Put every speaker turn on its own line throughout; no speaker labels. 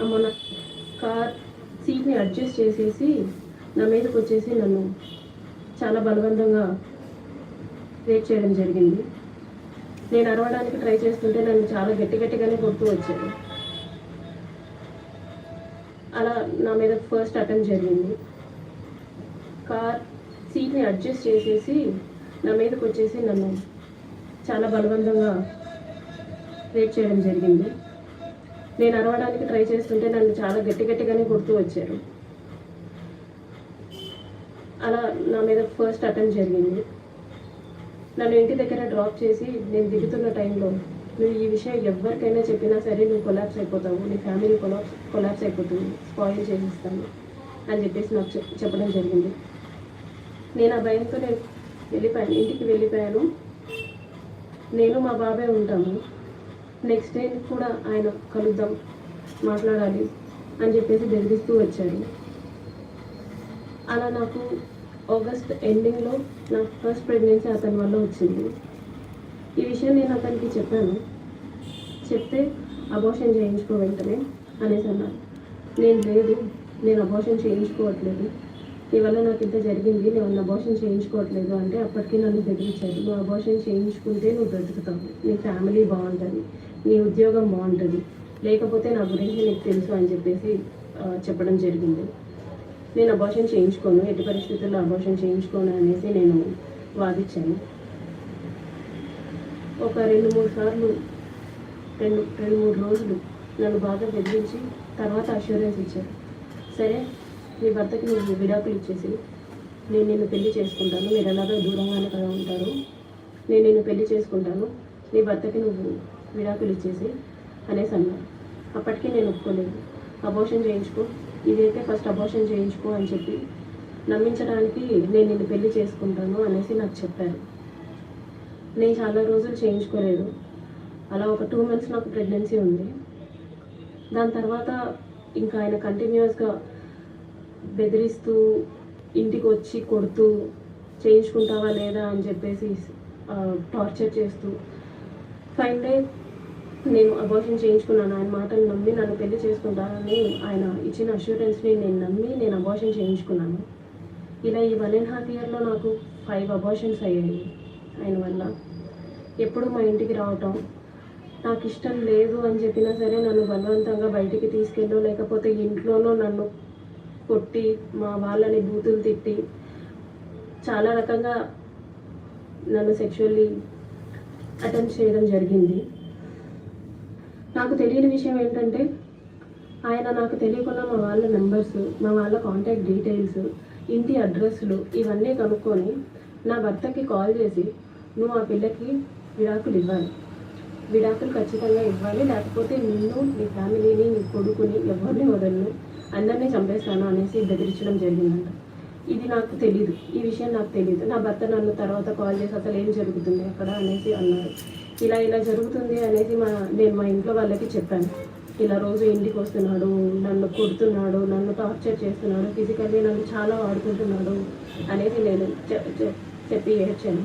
మన కార్ సీట్ని అడ్జస్ట్ చేసేసి నా మీదకి వచ్చేసి నన్ను చాలా బలవంతంగా రేట్ చేయడం జరిగింది. నేను అరవడానికి ట్రై చేస్తుంటే నన్ను చాలా గట్టి గట్టిగానే కొడుతూ వచ్చారు. అలా నా మీద ఫస్ట్ అటెంప్ట్ జరిగింది. కార్ సీట్ని అడ్జస్ట్ చేసేసి నా మీదకి వచ్చేసి నన్ను చాలా బలవంతంగా రేట్ చేయడం జరిగింది. నేను అరవడానికి ట్రై చేస్తుంటే నన్ను చాలా గట్టి గట్టిగానే కొడుతూ వచ్చారు. అలా నా మీద ఫస్ట్ అటెంప్ట్ జరిగింది. నన్ను ఇంటి దగ్గర డ్రాప్ చేసి నేను దిగుతున్న టైంలో నువ్వు ఈ విషయం ఎవరికైనా చెప్పినా సరే నువ్వు కొలాప్స్ అయిపోతావు. నీ ఫ్యామిలీ కొలాప్స్ కొలాప్స్ అయిపోతుంది. స్పాయిల్ చేసిస్తాను అని చెప్పేసి నాకు చెప్- చెప్పడం జరిగింది. నేను ఆ భయంతో నేను వెళ్ళిపోయాను. ఇంటికి వెళ్ళిపోయాను. నేను మా బాబాయ్ ఉంటాము. నెక్స్ట్ టైం కూడా ఆయన కలుద్దాం మాట్లాడాలి అని చెప్పేసి బెదిరిస్తూ వచ్చారు. అలా నాకు ఆగస్ట్ ఎండింగ్లో నా ఫస్ట్ ప్రెగ్నెన్సీ అతని వల్ల వచ్చింది. ఈ విషయం నేను అతనికి చెప్పాను. చెప్తే అబోషన్ చేయించుకో వెంటనే అనేసి అన్నారు. నేను లేదు నేను అబోషన్ చేయించుకోవట్లేదు. నీ వల్ల నాకు ఇంత జరిగింది నేను అబోషన్ చేయించుకోవట్లేదు అంటే అప్పటికే నన్ను బెదిరించారు. నువ్వు అబోషన్ చేయించుకుంటే నువ్వు బ్రతుకుతావు. నీ ఫ్యామిలీ బాగుంటుంది నీ ఉద్యోగం బాగుంటుంది. లేకపోతే నా గురించి నీకు తెలుసు అని చెప్పేసి చెప్పడం జరిగింది. నేను అబోషన్ చేయించుకోను ఎట్టి పరిస్థితుల్లో అబోషన్ చేయించుకోను అనేసి నేను వాదించాను. ఒక రెండు మూడు సార్లు రెండు రెండు మూడు రోజులు నన్ను బాగా బెదిరించి తర్వాత అష్యూరెన్స్ ఇచ్చారు. సరే మీ భర్తకి నువ్వు విడాకులు ఇచ్చేసి నేను నిన్ను పెళ్ళి చేసుకుంటాను. మీరు ఎలాగో దూరంగానే కదా ఉంటారు. నేను నిన్ను పెళ్ళి చేసుకుంటాను. నీ భర్తకి నువ్వు విడాకులు ఇచ్చేసి అనేసి అన్నారు. అప్పటికి నేను ఒప్పుకోలేదు. అబోషన్ చేయించుకో. ఇదైతే ఫస్ట్ అబోషన్ చేయించుకో అని చెప్పి నమ్మించడానికి నేను నిన్ను పెళ్ళి చేసుకుంటాను అనేసి నాకు చెప్పారు. నేను చాలా రోజులు చేయించుకోలేదు. అలా ఒక టూ మంత్స్ నాకు ప్రెగ్నెన్సీ ఉంది. దాని తర్వాత ఇంకా ఆయన కంటిన్యూస్గా బెదిరిస్తూ ఇంటికి వచ్చి కొడుతూ చేయించుకుంటావా లేదా అని చెప్పేసి టార్చర్ చేస్తూ ఫైవ్ డే నేను అబార్షన్ చేయించుకున్నాను. ఆయన మాటలు నమ్మి నన్ను పెళ్ళి చేసుకుంటానని ఆయన ఇచ్చిన అష్యూరెన్స్ని నేను నమ్మి నేను అబార్షన్ చేయించుకున్నాను. ఇలా ఈ వన్ అండ్ హాఫ్ ఇయర్లో నాకు ఫైవ్ అబార్షన్స్ అయ్యాయి. ఆయన వల్ల ఎప్పుడు మా ఇంటికి రావటం నాకు ఇష్టం లేదు అని చెప్పినా సరే నన్ను బలవంతంగా బయటికి తీసుకెళ్ళు లేకపోతే ఇంట్లోనూ నన్ను కొట్టి మా వాళ్ళని బూతులు తిట్టి చాలా రకంగా నన్ను సెక్షువల్లీ అటెంప్ట్ చేయడం జరిగింది. నాకు తెలియని విషయం ఏంటంటే ఆయన నాకు తెలియకుండా మా వాళ్ళ నెంబర్స్ మా వాళ్ళ కాంటాక్ట్ డీటెయిల్స్ ఇంటి అడ్రస్లు ఇవన్నీ కనుక్కొని నా భర్తకి కాల్ చేసి నువ్వు ఆ పిల్లకి విడాకులు ఇవ్వాలి. విడాకులు ఖచ్చితంగా ఇవ్వాలి. లేకపోతే నిన్ను నీ ఫ్యామిలీని నీ కొడుకుని ఎవరిని వదలను. అందరినీ చంపేస్తాను అనేసి బెదిరించడం జరిగిందంట. ఇది నాకు తెలియదు ఈ విషయం నాకు తెలియదు నా భర్త నన్ను తర్వాత కాల్ చేసి అసలు ఏం జరుగుతుంది అక్కడ అనేసి అన్నారు. ఇలా ఇలా జరుగుతుంది అనేసి మా నేను మా ఇంట్లో వాళ్ళకి చెప్పాను. ఇలా రోజు ఇంటికి వస్తున్నాడు నన్ను కొడుతున్నాడు నన్ను టార్చర్ చేస్తున్నాడు ఫిజికల్లీ నన్ను చాలా వాడుకుంటున్నాడు అనేది నేను చె- చెప్పి ఏడ్చాను.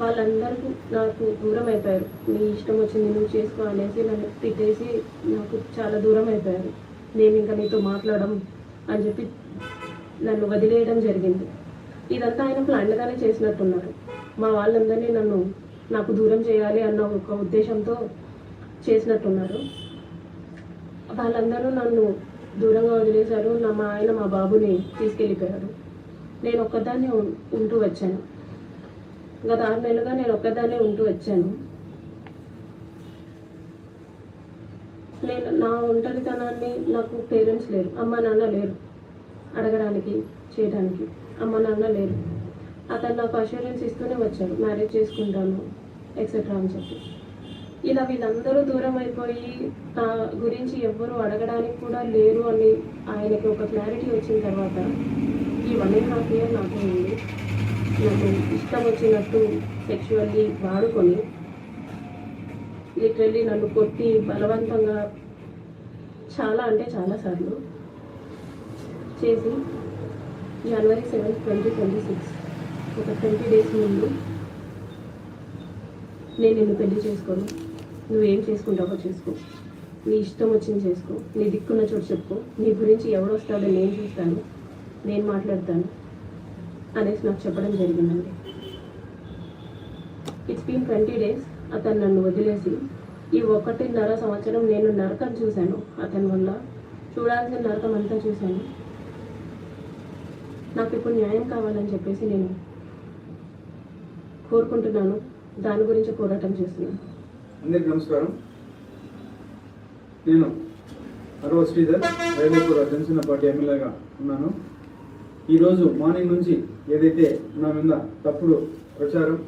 వాళ్ళందరూ నాకు దూరం అయిపోయారు. నీ ఇష్టం వచ్చింది నువ్వు చేసుకో అనేసి నన్ను తిట్టేసి నాకు చాలా దూరం అయిపోయారు. నేను ఇంకా నీతో మాట్లాడడం అని చెప్పి నన్ను వదిలేయడం జరిగింది. ఇదంతా ఆయన ప్లాన్గానే చేసినట్టున్నారు. మా వాళ్ళందరినీ నన్ను నాకు దూరం చేయాలి అన్న ఒక ఉద్దేశంతో చేసినట్టున్నారు. వాళ్ళందరూ నన్ను దూరంగా వదిలేశారు. నా మా ఆయన మా బాబుని తీసుకెళ్ళిపోయారు. నేను ఒక్కదాన్ని ఉంటూ వచ్చాను. గత ఆరు నెలలుగా నేను ఒక్కదాన్నే ఉంటూ వచ్చాను. నేను నా ఒంటరితనాన్ని నాకు పేరెంట్స్ లేరు. అమ్మ నాన్న లేరు. అడగడానికి చేయడానికి అమ్మ నాన్న లేరు. అతను నాకు అష్యూరెన్స్ ఇస్తూనే వచ్చాడు. మ్యారేజ్ చేసుకుంటాను ఎక్సెట్రా అని చెప్పి. ఇలా వీళ్ళందరూ దూరం అయిపోయి నా గురించి ఎవ్వరూ అడగడానికి కూడా లేరు అని ఆయనకి ఒక క్లారిటీ వచ్చిన తర్వాత ఈ వన్ అండ్ హాఫ్ ఇయర్ నాకు ఉంది నాకు ఇష్టం వచ్చినట్టు సెక్షువల్లీ వాడుకొని లిటరల్లీ నన్ను కొట్టి బలవంతంగా చాలా అంటే చాలా సార్లు చేసి జనవరి సెవెన్ ట్వంటీ ట్వంటీ సిక్స్ ఒక ట్వంటీ డేస్ ముందు నేను నిన్ను పెళ్ళి చేసుకోను. నువ్వేం చేసుకుంటావో చేసుకో. నీ ఇష్టం వచ్చింది చేసుకో. నీ దిక్కున్న చోటు చెప్పుకో నీ గురించి ఎవడొస్తాడో నేను చూస్తాను. నేను మాట్లాడతాను అనేసి నాకు చెప్పడం జరిగిందండి. ఇట్స్ బీన్ ట్వంటీ డేస్ అతను నన్ను వదిలేసి ఈ ఒకటిన్నర సంవత్సరం నేను నరకం చూశాను. అతని వల్ల చూడాల్సిన నరకం అంతా చూశాను. నాకు ఇప్పుడు న్యాయం కావాలని చెప్పేసి నేను కోరుకుంటున్నాను. దాని గురించి పోరాటం చేస్తున్నాను.
అందరికీ నమస్కారం. నేను అరవ శ్రీధర్ రైల్వేపూర్ జనసేన పార్టీ ఎమ్మెల్యేగా ఉన్నాను. ఈరోజు మార్నింగ్ నుంచి ఏదైతే నా మీద తప్పుడు ప్రచారం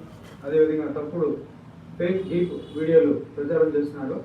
అదేవిధంగా తప్పుడు ఫేక్ డీప్ వీడియోలు ప్రచారం చేస్తున్నాడు.